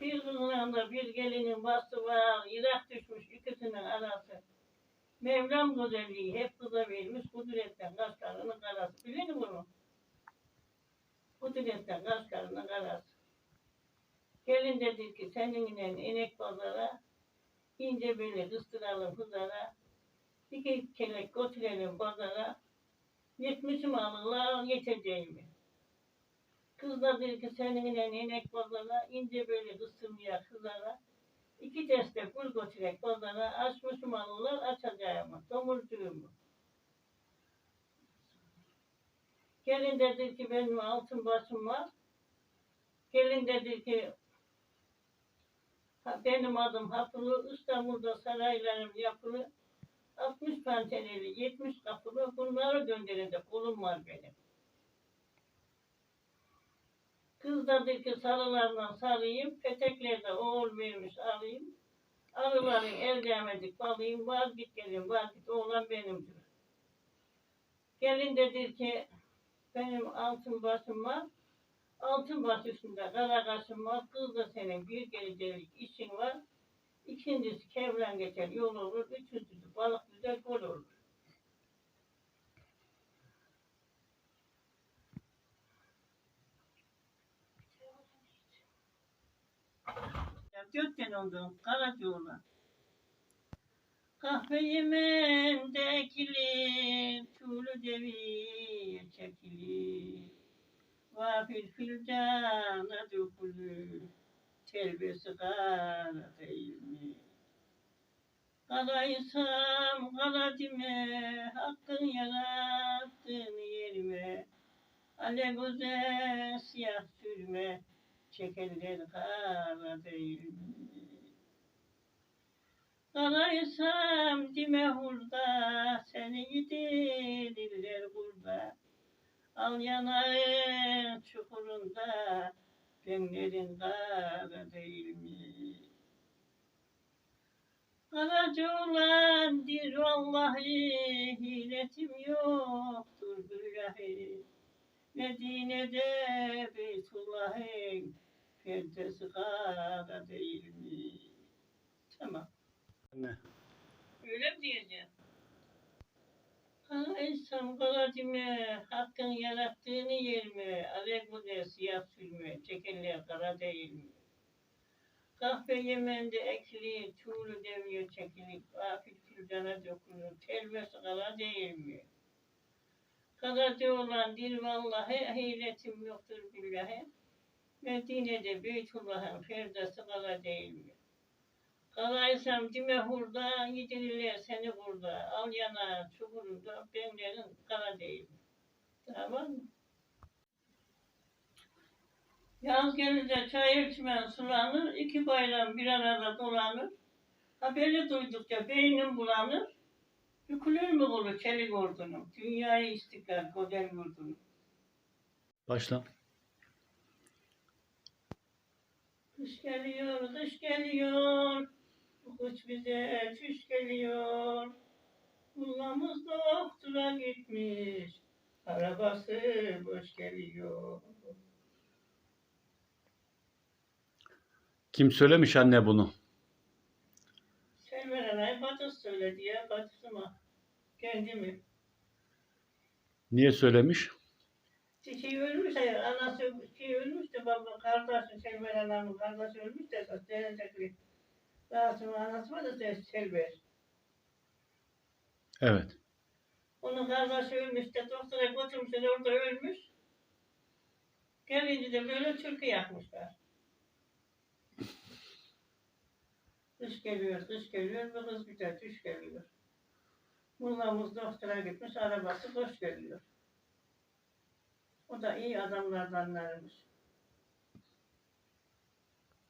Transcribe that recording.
Bir kızın da bir gelinin bastı var. Irak düşmüş ikisinin arası. Mevlam güzelliği hep kıza vermiş. Kudretten kaşlarının karası. Bilir mi bunu? Kudretten kaşlarının karası. Gelin dedi ki seninle inek pazara ince böyle kıstıralım hızara. İki kelek götürelim pazara. Yetmişim alırlar yeteceğimi. Kız da dedi ki seninle inek pazara ince böyle kıstırmaya hızara. İki deste gül götürek pazara açmışım alırlar açacağımı. Domurcuğumu. Gelin dedi ki benim altın başım var. Gelin dedi ki "Ha, benim adım Hapılı, İstanbul'da saraylarım yapılı. 60 pencereli, 70 kapılı bunları gönderecek kolum var benim. Kız da dedi ki sarılarından sarayım, peteklerde oğul vermiş alayım. Arıların el değmedik balayım, var git gelin, var git oğlan benimdir. Gelin dedi ki benim altın başım var. Altın baş üstünde kara kaşım var. Kız da senin bir gelecelik işin var. İkincisi kevren geçer yol olur. Üçüncüsü balık güzel gol olur. Ya dört tane oldu. Karaca olan. Kahve yemende ekilir, çulu devir çekilir. Vafil filcana dökülür, telbesi kara değil mi? Karaysam kara dime, hakkın yarattığın yerime. Ale siyah sürme, çekerler kara değil mi? Karaysam dime hurda, seni yedirirler burada. Al yanağın çukurunda, benlerin kara değil mi? Karaca olandır vallahi, hiletim yoktur billahi. Medine'de Beytullah'ın perdesi kara değil mi? Tamam. Anne. Öyle mi diyeceğim? Karaysam karacime, hakkın yarattığını yerme, alek bu de siyah sürme, çekerler kara değil mi? Kahve yemende ekili, tuğlu deviyor çekilip, afil firdana dökülür, telvesi kara değil mi? Karaca olan dil vallahi, hiletim yoktur billahi. Medine'de Beytullah'ın perdesi kara değil mi? Kalaysam dime hurda, yedirirler seni burada. Al yana çukurunda, benlerin kara değil. Tamam mı? Yaz gelince çay içmen sulanır, iki bayram bir arada dolanır. Haberi duydukça beynim bulanır. Bükülür mü kolu çelik ordunun, dünyayı istiklal güzel yurdunun. Başla. Kış geliyor, kış geliyor. Bu kış bize çüş geliyor. Kullamız doktora gitmiş. Arabası boş geliyor. Kim söylemiş anne bunu? Selver Anay bacısı söyledi ya, bacısı mı? Kendimi. Niye söylemiş? Şey ölmüş anası şey ölmüş de baba, kardeşi Selver Anam'ın kardeşi ölmüş de denecekli. Daha sonra anası var da Selver. Evet. Onun kardeşi ölmüş de doktora götürmüşler orada ölmüş. Gelince de böyle türkü yakmışlar. Kış geliyor, kış geliyor, bu kız güzel, kış geliyor. Mullamız doktora gitmiş, arabası boş geliyor. O da iyi adamlardanlarmış.